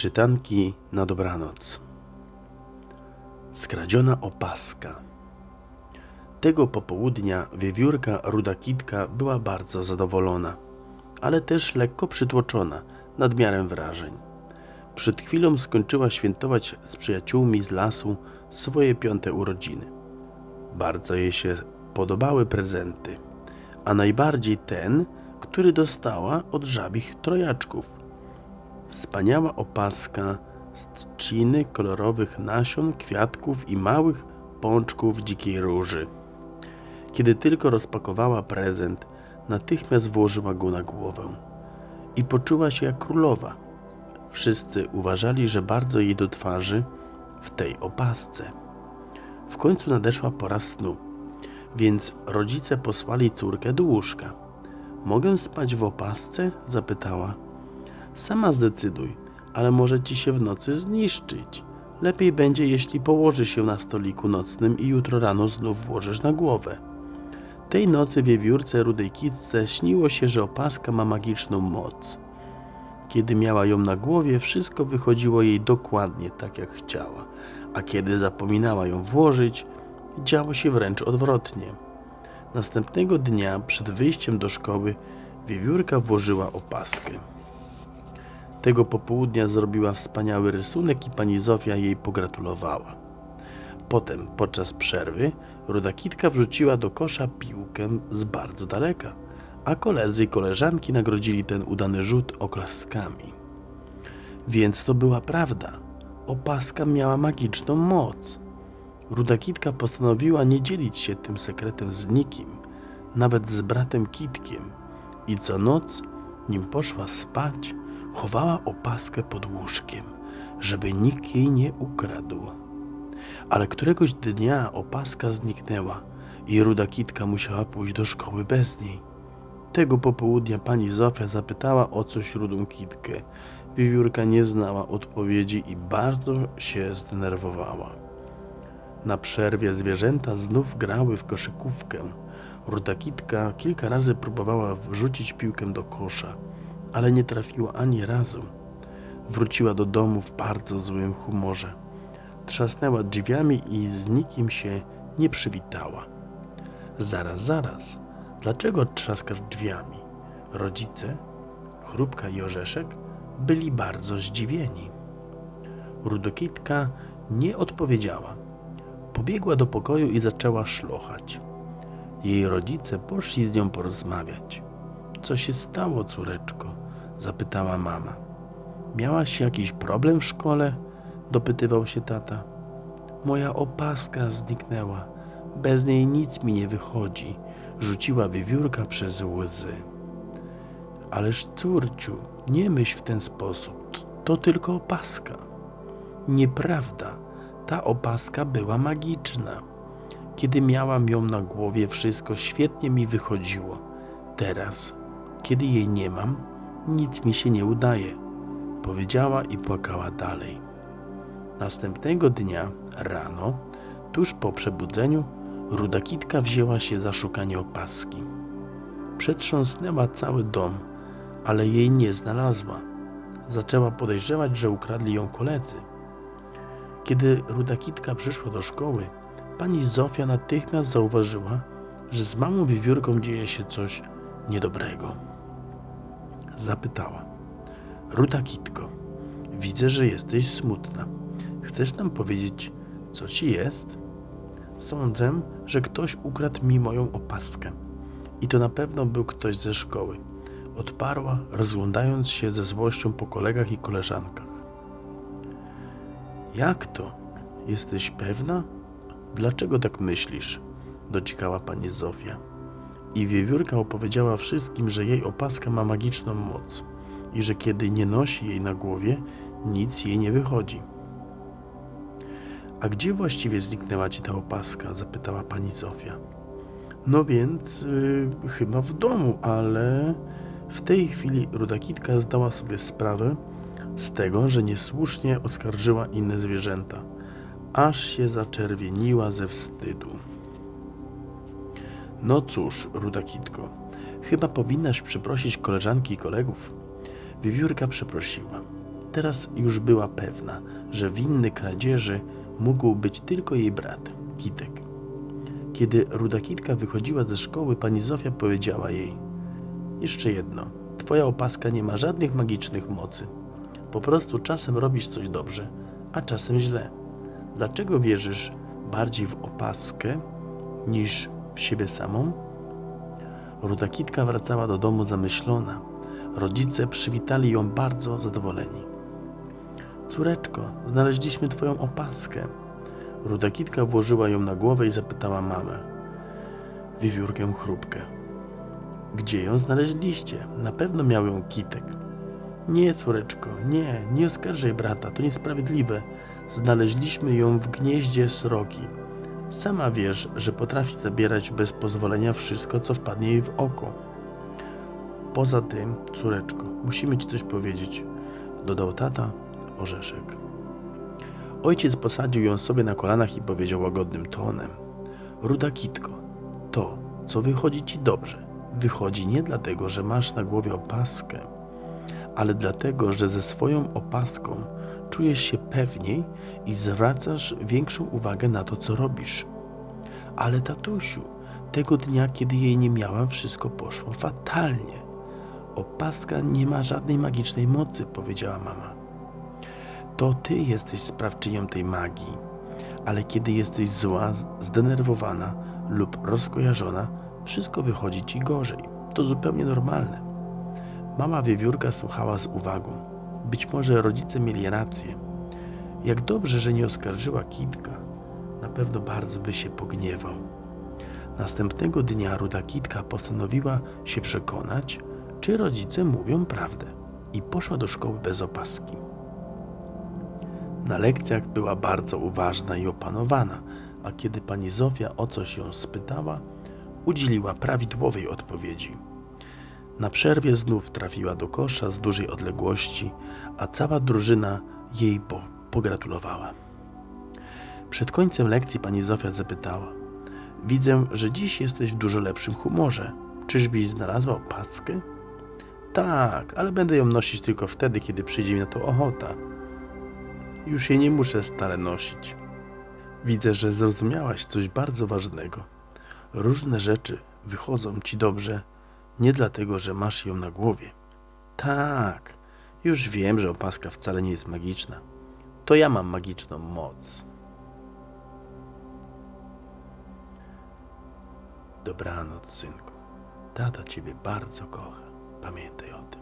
Czytanki na dobranoc. Skradziona opaska. Tego popołudnia wiewiórka ruda kitka była bardzo zadowolona, ale też lekko przytłoczona nadmiarem wrażeń. Przed chwilą skończyła świętować z przyjaciółmi z lasu swoje piąte urodziny. Bardzo jej się podobały prezenty, a najbardziej ten, który dostała od żabich trojaczków. Wspaniała opaska z trzciny kolorowych nasion, kwiatków i małych pączków dzikiej róży. Kiedy tylko rozpakowała prezent, natychmiast włożyła go na głowę i poczuła się jak królowa. Wszyscy uważali, że bardzo jej do twarzy w tej opasce. W końcu nadeszła pora snu, więc rodzice posłali córkę do łóżka. Mogę spać w opasce? zapytała. Sama zdecyduj, ale może ci się w nocy zniszczyć. Lepiej będzie, jeśli położysz się na stoliku nocnym i jutro rano znów włożysz na głowę. Tej nocy wiewiórce rudej kitce śniło się, że opaska ma magiczną moc. Kiedy miała ją na głowie, wszystko wychodziło jej dokładnie tak, jak chciała, a kiedy zapominała ją włożyć, działo się wręcz odwrotnie. Następnego dnia, przed wyjściem do szkoły, wiewiórka włożyła opaskę. Tego popołudnia zrobiła wspaniały rysunek i pani Zofia jej pogratulowała. Potem, podczas przerwy, ruda kitka wrzuciła do kosza piłkę z bardzo daleka, a koledzy i koleżanki nagrodzili ten udany rzut oklaskami. Więc to była prawda. Opaska miała magiczną moc. Ruda kitka postanowiła nie dzielić się tym sekretem z nikim, nawet z bratem kitkiem, i co noc, nim poszła spać, chowała opaskę pod łóżkiem, żeby nikt jej nie ukradł. Ale któregoś dnia opaska zniknęła i ruda kitka musiała pójść do szkoły bez niej. Tego popołudnia pani Zofia zapytała o coś rudą kitkę. Wiewiórka nie znała odpowiedzi i bardzo się zdenerwowała. Na przerwie zwierzęta znów grały w koszykówkę. Ruda kitka kilka razy próbowała wrzucić piłkę do kosza, ale nie trafiła ani razu. Wróciła do domu w bardzo złym humorze. Trzasnęła drzwiami i z nikim się nie przywitała. Zaraz, zaraz. Dlaczego trzaskasz drzwiami? Rodzice, Chrupka i Orzeszek byli bardzo zdziwieni. Rudokitka nie odpowiedziała. Pobiegła do pokoju i zaczęła szlochać. Jej rodzice poszli z nią porozmawiać. Co się stało, córeczko? Zapytała mama. Miałaś jakiś problem w szkole? dopytywał się tata. Moja opaska zniknęła. Bez niej nic mi nie wychodzi, rzuciła wiewiórka przez łzy. Ależ córciu, nie myśl w ten sposób. To tylko opaska. Nieprawda. Ta opaska była magiczna. Kiedy miałam ją na głowie, wszystko świetnie mi wychodziło. Teraz, kiedy jej nie mam, nic mi się nie udaje, powiedziała i płakała dalej. Następnego dnia, rano, tuż po przebudzeniu, ruda kitka wzięła się za szukanie opaski. Przetrząsnęła cały dom, ale jej nie znalazła. Zaczęła podejrzewać, że ukradli ją koledzy. Kiedy ruda kitka przyszła do szkoły, pani Zofia natychmiast zauważyła, że z małą wiewiórką dzieje się coś niedobrego. Zapytała. Ruda kitko, widzę, że jesteś smutna. Chcesz nam powiedzieć, co ci jest? Sądzę, że ktoś ukradł mi moją opaskę. I to na pewno był ktoś ze szkoły. Odparła, rozglądając się ze złością po kolegach i koleżankach. Jak to? Jesteś pewna? Dlaczego tak myślisz? Dociekała pani Zofia. I wiewiórka opowiedziała wszystkim, że jej opaska ma magiczną moc i że kiedy nie nosi jej na głowie, nic jej nie wychodzi. A gdzie właściwie zniknęła ci ta opaska? zapytała pani Zofia. No więc yy, chyba w domu, ale w tej chwili Rudakitka zdała sobie sprawę z tego, że niesłusznie oskarżyła inne zwierzęta, aż się zaczerwieniła ze wstydu. No cóż, Rudakitko, chyba powinnaś przeprosić koleżanki i kolegów. Wiewiórka przeprosiła. Teraz już była pewna, że winny kradzieży mógł być tylko jej brat, Kitek. Kiedy Ruda Kitka wychodziła ze szkoły, pani Zofia powiedziała jej Jeszcze jedno, twoja opaska nie ma żadnych magicznych mocy. Po prostu czasem robisz coś dobrze, a czasem źle. Dlaczego wierzysz bardziej w opaskę niż siebie samą? Ruda Kitka wracała do domu zamyślona. Rodzice przywitali ją bardzo zadowoleni. Córeczko, znaleźliśmy twoją opaskę. Ruda Kitka włożyła ją na głowę i zapytała mamę. Wiewiórkę chrupkę. Gdzie ją znaleźliście? Na pewno miał ją Kitek. Nie, córeczko, nie, nie oskarżaj brata, to niesprawiedliwe. Znaleźliśmy ją w gnieździe sroki. Sama wiesz, że potrafi zabierać bez pozwolenia wszystko, co wpadnie jej w oko. Poza tym, córeczko, musimy ci coś powiedzieć, dodał tata orzeszek. Ojciec posadził ją sobie na kolanach i powiedział łagodnym tonem: Ruda kitko, to, co wychodzi ci dobrze, wychodzi nie dlatego, że masz na głowie opaskę, ale dlatego, że ze swoją opaską czujesz się pewniej i zwracasz większą uwagę na to, co robisz. Ale tatusiu, tego dnia, kiedy jej nie miałam, wszystko poszło fatalnie. Opaska nie ma żadnej magicznej mocy, powiedziała mama. To ty jesteś sprawczynią tej magii, ale kiedy jesteś zła, zdenerwowana lub rozkojarzona, wszystko wychodzi ci gorzej. To zupełnie normalne. Mama wiewiórka słuchała z uwagą. Być może rodzice mieli rację. Jak dobrze, że nie oskarżyła Kitka. Na pewno bardzo by się pogniewał. Następnego dnia ruda Kitka postanowiła się przekonać, czy rodzice mówią prawdę i poszła do szkoły bez opaski. Na lekcjach była bardzo uważna i opanowana, a kiedy pani Zofia o coś ją spytała, udzieliła prawidłowej odpowiedzi. Na przerwie znów trafiła do kosza z dużej odległości, a cała drużyna jej po pogratulowała. Przed końcem lekcji pani Zofia zapytała: Widzę, że dziś jesteś w dużo lepszym humorze. Czyżbyś znalazła opaskę? Tak, ale będę ją nosić tylko wtedy, kiedy przyjdzie mi na to ochota. Już jej nie muszę stale nosić. Widzę, że zrozumiałaś coś bardzo ważnego. Różne rzeczy wychodzą ci dobrze nie dlatego, że masz ją na głowie. Tak, już wiem, że opaska wcale nie jest magiczna. To ja mam magiczną moc. Dobranoc, synku. Tata ciebie bardzo kocha. Pamiętaj o tym.